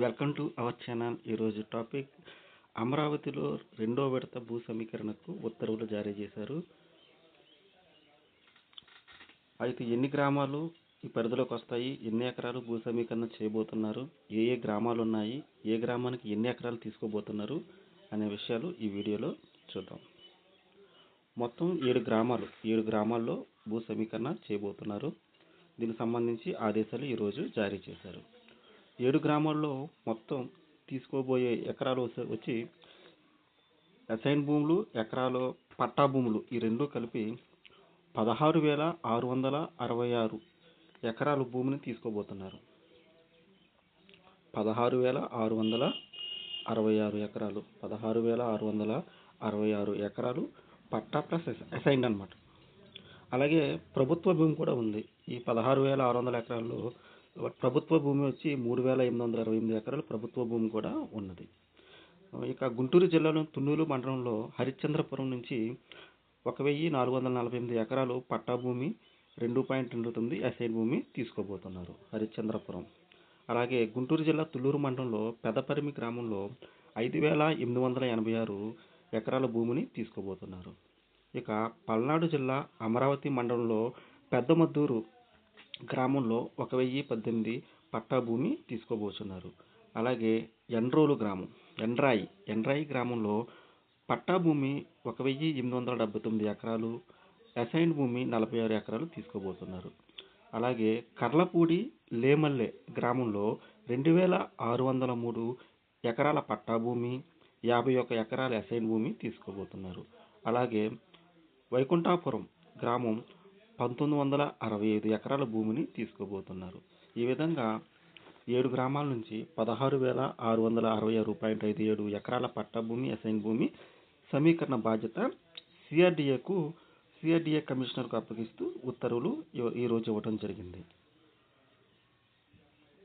Welcome to our channel. ఈరోజు topic అమరావతిలో రెండో విడత భూ సమీకరణకు ఉత్తర్వులు జారీ చేశారు. అయితే ఎన్ని గ్రామాలు ఈ పరిధిలోకి వస్తాయి? ఎన్ని ఎకరాలు భూ సమీకరణ చేయబోతున్నారు? ఏ ఏ గ్రామాలు ఉన్నాయి? ఏ గ్రామానికి ఎన్ని ఎకరాలు తీసుకోబోతున్నారు? అనే విషయాలు ఈ వీడియోలో చూద్దాం. మొత్తం ఏడు గ్రామాలు ఏడు గ్రామాల్లో భూ సమీకరణ చేయబోతున్నారు. దీనికి సంబంధించి ఆదేశాలు ఈరోజు జారీ చేశారు. ఏడు గ్రామాల్లో మొత్తం తీసుకోబోయే ఎకరాలు వచ్చి అసైన్ భూములు ఎకరాలు పట్టా భూములు ఈ రెండు కలిపి పదహారు వేల ఆరు వందల అరవై ఆరు ఎకరాలు భూమిని తీసుకోబోతున్నారు. పదహారు వేల ఆరు వందల అరవై ఆరు ఎకరాలు పదహారు వేల ఆరు వందల అరవై ఆరు ఎకరాలు పట్టా ప్లస్ అసైన్డ్ అనమాట అలాగే ప్రభుత్వ భూమి కూడా ఉంది. ఈ పదహారు వేల ఆరు వందల ఎకరాల్లో ప్రభుత్వ భూమి వచ్చి మూడు వేల ఎనిమిది వందల అరవై ఎనిమిది ఎకరాలు ప్రభుత్వ భూమి కూడా ఉన్నది. ఇక గుంటూరు జిల్లాలో తున్నూరు మండలంలో హరిశ్చంద్రపురం నుంచి ఒక వెయ్యి నాలుగు వందల నలభై ఎనిమిది ఎకరాలు పట్టా భూమి రెండు పాయింట్ రెండు తొమ్మిది అసైన్ భూమి తీసుకోబోతున్నారు హరిశ్చంద్రపురం. అలాగే గుంటూరు జిల్లా తుళ్ళూరు మండలంలో పెదపరిమి గ్రామంలో ఐదు వేల ఎనిమిది వందల ఎనభై ఆరు ఎకరాల భూమిని తీసుకోబోతున్నారు. ఇక పల్నాడు జిల్లా అమరావతి మండలంలో పెద్దమద్దూరు గ్రామంలో ఒక వెయ్యి పద్దెనిమిది పట్టా భూమి తీసుకోబోతున్నారు అలాగే ఎండ్రోలు గ్రామం ఎండ్రాయి ఎండ్రాయి గ్రామంలో పట్టా భూమి ఒక వెయ్యి ఎనిమిది వందల డెబ్బై తొమ్మిది ఎకరాలు అసైన్ భూమి నలభై ఆరు ఎకరాలు తీసుకోబోతున్నారు. అలాగే కర్లపూడి లేమల్లె గ్రామంలో రెండు వేల ఆరు వందల మూడు ఎకరాల పట్టా భూమి యాభై ఒక ఎకరాల అసైన్ భూమి తీసుకోబోతున్నారు. అలాగే వైకుంఠాపురం గ్రామం పంతొమ్మిది వందల అరవై ఐదు ఎకరాల భూమిని తీసుకోబోతున్నారు. ఈ విధంగా ఏడు గ్రామాల నుంచి పదహారు వేల ఆరు వందల అరవై ఆరు పాయింట్ ఐదు ఏడు ఎకరాల పట్టా భూమి అసైన్ భూమి సమీకరణ బాధ్యత సిఆర్డిఏకు సిఆర్డిఏ కమిషనర్కు అప్పగిస్తూ ఉత్తర్వులు ఈ- ఈరోజు ఇవ్వడం జరిగింది.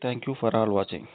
Thank you for all watching